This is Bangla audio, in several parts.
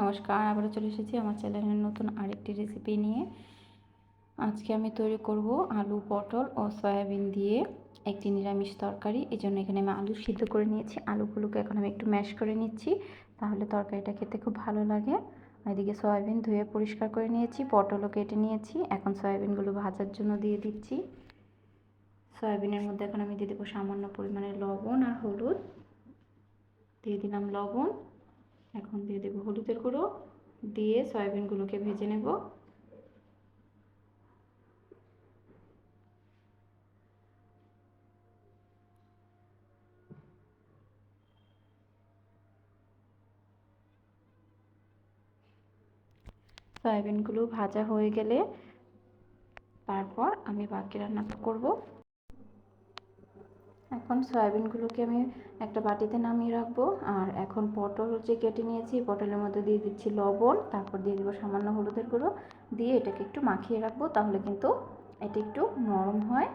নমস্কার, আবারও চলে এসেছি আমার চ্যানেলের নতুন আরেকটি রেসিপি নিয়ে। আজকে আমি তৈরি করব আলু পটল ও সয়াবিন দিয়ে একটি নিরামিষ তরকারি। এই জন্য এখানে আমি আলু সিদ্ধ করে নিয়েছি। আলুগুলোকে এখন আমি একটু ম্যাশ করে নিচ্ছি, তাহলে তরকারিটা খেতে খুব ভালো লাগে। এদিকে সয়াবিন ধুয়ে পরিষ্কার করে নিয়েছি, পটলও কেটে নিয়েছি। এখন সয়াবিনগুলো ভাজার জন্য দিয়ে দিচ্ছি। সয়াবিনের মধ্যে এখন আমি দিয়ে দেবো সামান্য পরিমাণে লবণ আর হলুদ। দিয়ে দিলাম লবণ। এখন দিয়ে দেবো হলুদের গুঁড়ো। দিয়ে সয়াবিনগুলোকে ভেজে নেব। সয়াবিনগুলো ভাজা হয়ে গেলে তারপর আমি বাকি রান্নাটা করব। এখন সয়াবিনগুলোকে আমি একটা বাটিতে নামিয়ে রাখব। আর এখন পটল যে কেটে নিয়েছি, পটলের মধ্যে দিয়ে দিচ্ছি লবণ, তারপর দিয়ে দেবো সামান্য হলুদের গুঁড়ো। দিয়ে এটাকে একটু মাখিয়ে রাখব, তাহলে কিন্তু এটা একটু নরম হয়।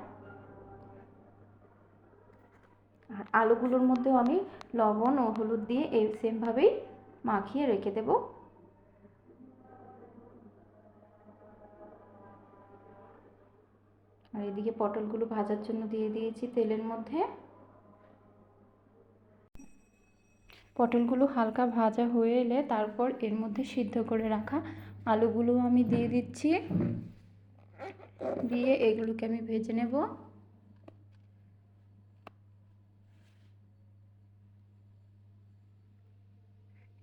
আর আলুগুলোর মধ্যেও আমি লবণ ও হলুদ দিয়ে এই সেমভাবেই মাখিয়ে রেখে দেবো। আর এদিকে পটলগুলো ভাজার জন্য দিয়ে দিয়েছি তেলের মধ্যে। পটলগুলো হালকা ভাজা হয়ে এলে তারপর এর মধ্যে সিদ্ধ করে রাখা আলুগুলো আমি দিয়ে দিচ্ছি। দিয়ে এগুলোকে আমি ভেজে নেব।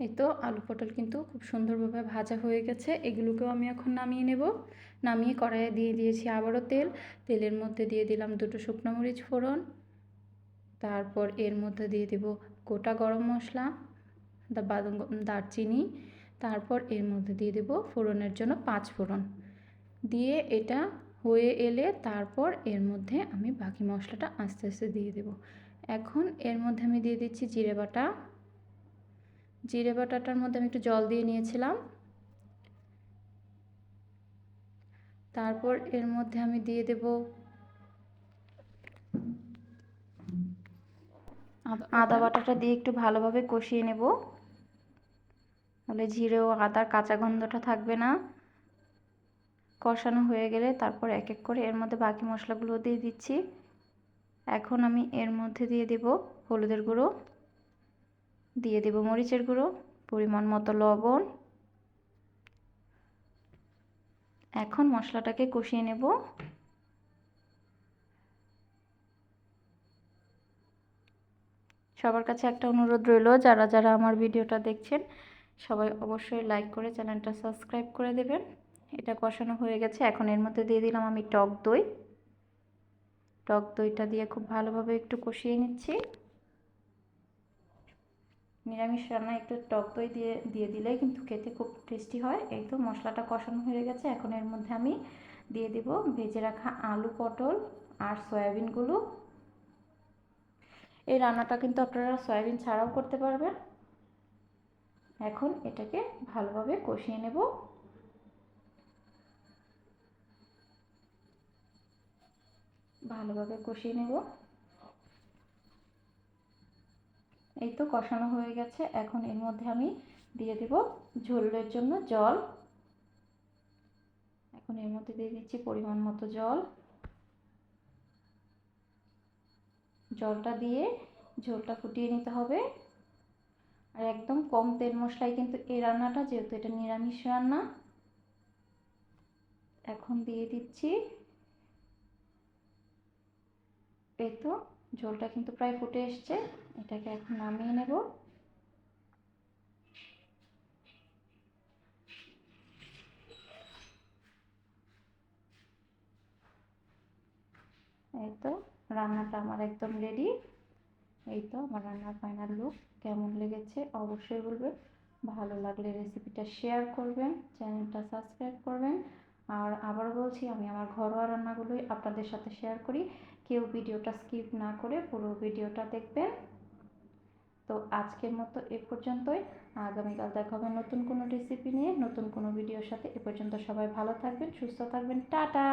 এই তো আলু পটল কিন্তু খুব সুন্দরভাবে ভাজা হয়ে গেছে। এগুলোকেও আমি এখন নামিয়ে নেব। নামিয়ে কড়াইয়ে দিয়ে দিয়েছি আবারও তেল। তেলের মধ্যে দিয়ে দিলাম দুটো শুকনো মরিচ ফোড়ন। তারপর এর মধ্যে দিয়ে দেব গোটা গরম মশলা দারচিনি, তারপর এর মধ্যে দিয়ে দেব ফোড়নের জন্য পাঁচ ফোড়ন। দিয়ে এটা হয়ে এলে তারপর এর মধ্যে আমি বাকি মশলাটা আস্তে আস্তে দিয়ে দেব। এখন এর মধ্যে আমি দিয়ে দিচ্ছি জিরে বাটা। জিরে বাটাটার মধ্যে আমি একটু জল দিয়ে নিয়েছিলাম। তারপর এর মধ্যে আমি দিয়ে দেব আদা বাটাটা দিয়ে একটু ভালোভাবে কষিয়ে নেব। তাহলে জিরে ও আদার কাঁচা গন্ধটা থাকবে না। কষানো হয়ে গেলে তারপর এক এক করে এর মধ্যে বাকি মশলাগুলো দিয়ে দিচ্ছি। এখন আমি এর মধ্যে দিয়ে দেব হলুদের গুঁড়ো। দিয়ে দেব মরিচের গুঁড়ো পরিমাণ মতো লবণ। এখন মশলাটাকে কষিয়ে নেব। সবার কাছে একটা অনুরোধ রইল, যারা যারা আমার ভিডিওটা দেখছেন, সবাই অবশ্যই লাইক করে চ্যানেলটা সাবস্ক্রাইব করে দেবেন। এটা কষানো হয়ে গেছে, এখন এর মধ্যে দিয়ে দিলাম আমি টক দই। টক দইটা দিয়ে খুব ভালোভাবে একটু কষিয়ে নিচ্ছি। নিরামিষ রান্না একটু টক দই দিয়ে দিয়ে দিলে কিন্তু খেতে খুব টেস্টি হয়। এই তো মশলাটা কষানো হয়ে গেছে, এখন এর মধ্যে আমি দিয়ে দেব ভেজে রাখা আলু পটল আর সয়াবিনগুলো। এই রান্নাটা কিন্তু আপনারা সয়াবিন ছাড়াও করতে পারবেন। এখন এটাকে ভালোভাবে কষিয়ে নেব। ভালোভাবে কষিয়ে নেব। এই তো কষানো হয়ে গেছে। এখন এর মধ্যে আমি দিয়ে দেব ঝোলের জন্য জল। এখন এর মধ্যে দিয়ে দিচ্ছি পরিমাণ মতো জল। জলটা দিয়ে ঝোলটা ফুটিয়ে নিতে হবে। আর একদম কম তেল মশলায় কিন্তু এই রান্নাটা, যেহেতু এটা নিরামিষ রান্না, এখন দিয়ে দিচ্ছি। এই তো, ঝোলটা কিন্তু প্রায় ফুটে এসছে। এটাকে এখন নামিয়ে নেব এই তো রান্নাটা আমার একদম রেডি এই তো আমার রান্নার ফাইনাল লুক কেমন লেগেছে অবশ্যই বলবেন। ভালো লাগলে রেসিপিটা শেয়ার করবেন চ্যানেলটা সাবস্ক্রাইব করবেন। আর আবার বলছি, আমি আমার ঘরোয়া রান্নাগুলোই আপনাদের সাথে শেয়ার করি। কেউ ভিডিওটা স্কিপ না করে পুরো ভিডিওটা দেখবেন। তো আজকের মতো এ পর্যন্তই। আগামীকাল দেখা হবে নতুন কোনো রেসিপি নিয়ে, নতুন কোনো ভিডিওর সাথে। এ পর্যন্ত সবাই ভালো থাকবেন, সুস্থ থাকবেন। টাটা!